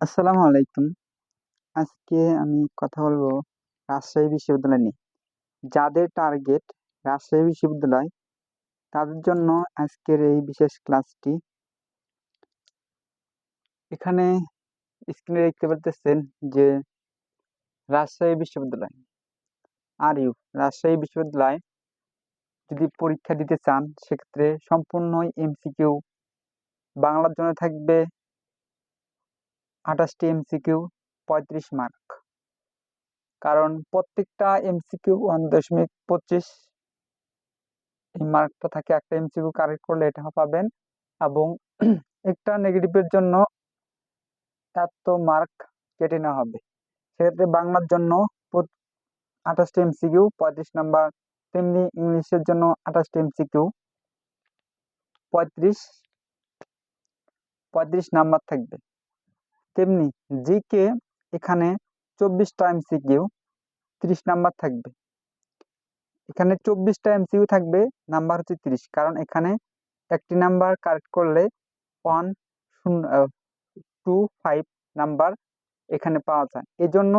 আসসালামু আলাইকুম। আজকে আমি কথা বলব রাজশাহী বিশ্ববিদ্যালয় নিয়ে। যাদের টার্গেট রাজশাহী বিশ্ববিদ্যালয়, তাদের জন্য আজকের এই বিশেষ ক্লাসটি এখানে স্ক্রিনে দেখতে পারতেছেন যে রাজশাহী বিশ্ববিদ্যালয় আর ইউ, রাজশাহী বিশ্ববিদ্যালয় যদি পরীক্ষা দিতে চান, সেক্ষেত্রে সম্পূর্ণই এমসিকিউ বাংলার জন্য থাকবে আঠাশটি এমসিকিউ পঁয়ত্রিশ মার্ক কারণ প্রত্যেকটা এমসিকিউ ওয়ান দশমিক পঁচিশ, এই মার্কটা থাকে একটা এমসিকিউ কারেক্ট করলে এটা পাবেন। এবং একটা নেগেটিভের জন্য এত মার্ক কেটে নেওয়া হবে। সেক্ষেত্রে বাংলার জন্য আঠাশটি এমসিকিউ পঁয়ত্রিশ নাম্বার তেমনি ইংলিশের জন্য আঠাশটি এমসিকিউ পঁয়ত্রিশ পঁয়ত্রিশ নাম্বার থাকবে। তেমনি জিকে এখানে চব্বিশটা এমসিকিউ ত্রিশ নাম্বার থাকবে। এখানে চব্বিশটা এমসিকিউ থাকবে, নাম্বার হচ্ছে ত্রিশ। কারণ এখানে একটি নাম্বার কারেক্ট করলে ওয়ান, শূন্য টু, ফাইভ নাম্বার এখানে পাওয়া যায়। এজন্য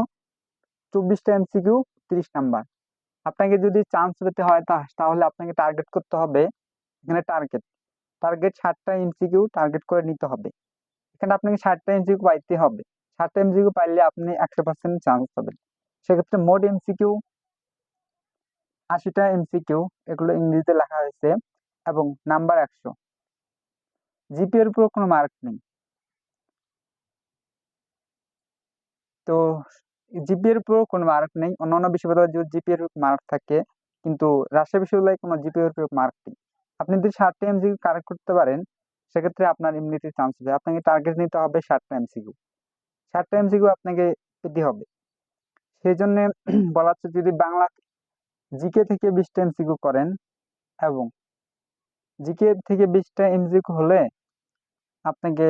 চব্বিশটা এমসিকিউ ত্রিশ নাম্বার। আপনাকে যদি চান্স পেতে হয় তাহলে আপনাকে টার্গেট করতে হবে এখানে টার্গেট টার্গেট ষাটটা এমসিকিউ টার্গেট করে নিতে হবে। এখানে আপনাকে ষাটটা এমসিকিউ পাইতে হবে। ষাটটা এমসিকিউ পাইলে আপনি একশো পার্সেন্ট চান্স পাবেন। সেক্ষেত্রে মোট এমসিকিউ আশিটা এমসিকিউ এগুলো ইংরেজিতে লেখা হয়েছে, এবং নাম্বার একশো। জিপিএর উপর কোনো মার্ক নেই। তো জিপিএর উপর কোনো মার্ক নেই। অন্যান্য বিশ্ববিদ্যালয়ে জিপিএর মার্ক থাকে, কিন্তু রাজশাহী বিশ্ববিদ্যালয়ে কোনো জিপিএর উপর মার্ক নেই। আপনি যদি ষাটটা এমসিকিউ কারেক্ট করতে পারেন সেক্ষেত্রে আপনার এমনিতে চান্স হবে। আপনাকে টার্গেট নিতে হবে ষাটটা এমসিকিউ ষাটটা এমসিকিউ আপনাকে পেতে হবে। সেই জন্য বলা হচ্ছে যদি বাংলা জিকে থেকে বিশটা এমসিকিউ করেন এবং জিকে থেকে বিশটা এমসিকিউ হলে আপনাকে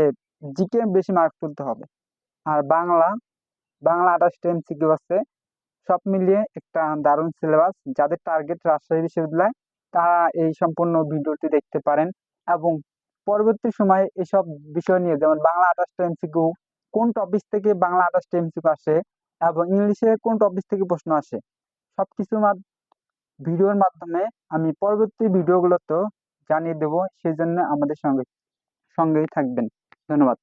জিকে বেশি মার্ক তুলতে হবে। আর বাংলা বাংলা আঠাশটা এমসিকিউ আছে। সব মিলিয়ে একটা দারুণ সিলেবাস যাদের টার্গেট রাজশাহী বিশ্ববিদ্যালয়, তারা এই সম্পূর্ণ ভিডিওটি দেখতে পারেন এবং পরবর্তী সময়ে এসব বিষয় নিয়ে, যেমন বাংলা আঠাশটা এমসিকিউ কোন টপিক থেকে বাংলা আঠাশটা এমসিকিউ আসে এবং ইংলিশে কোন টপিক থেকে প্রশ্ন আসে সব কিছুর ভিডিওর মাধ্যমে আমি পরবর্তী ভিডিওগুলোতেও জানিয়ে দেব, সেই জন্য আমাদের সঙ্গে, সঙ্গেই থাকবেন। ধন্যবাদ।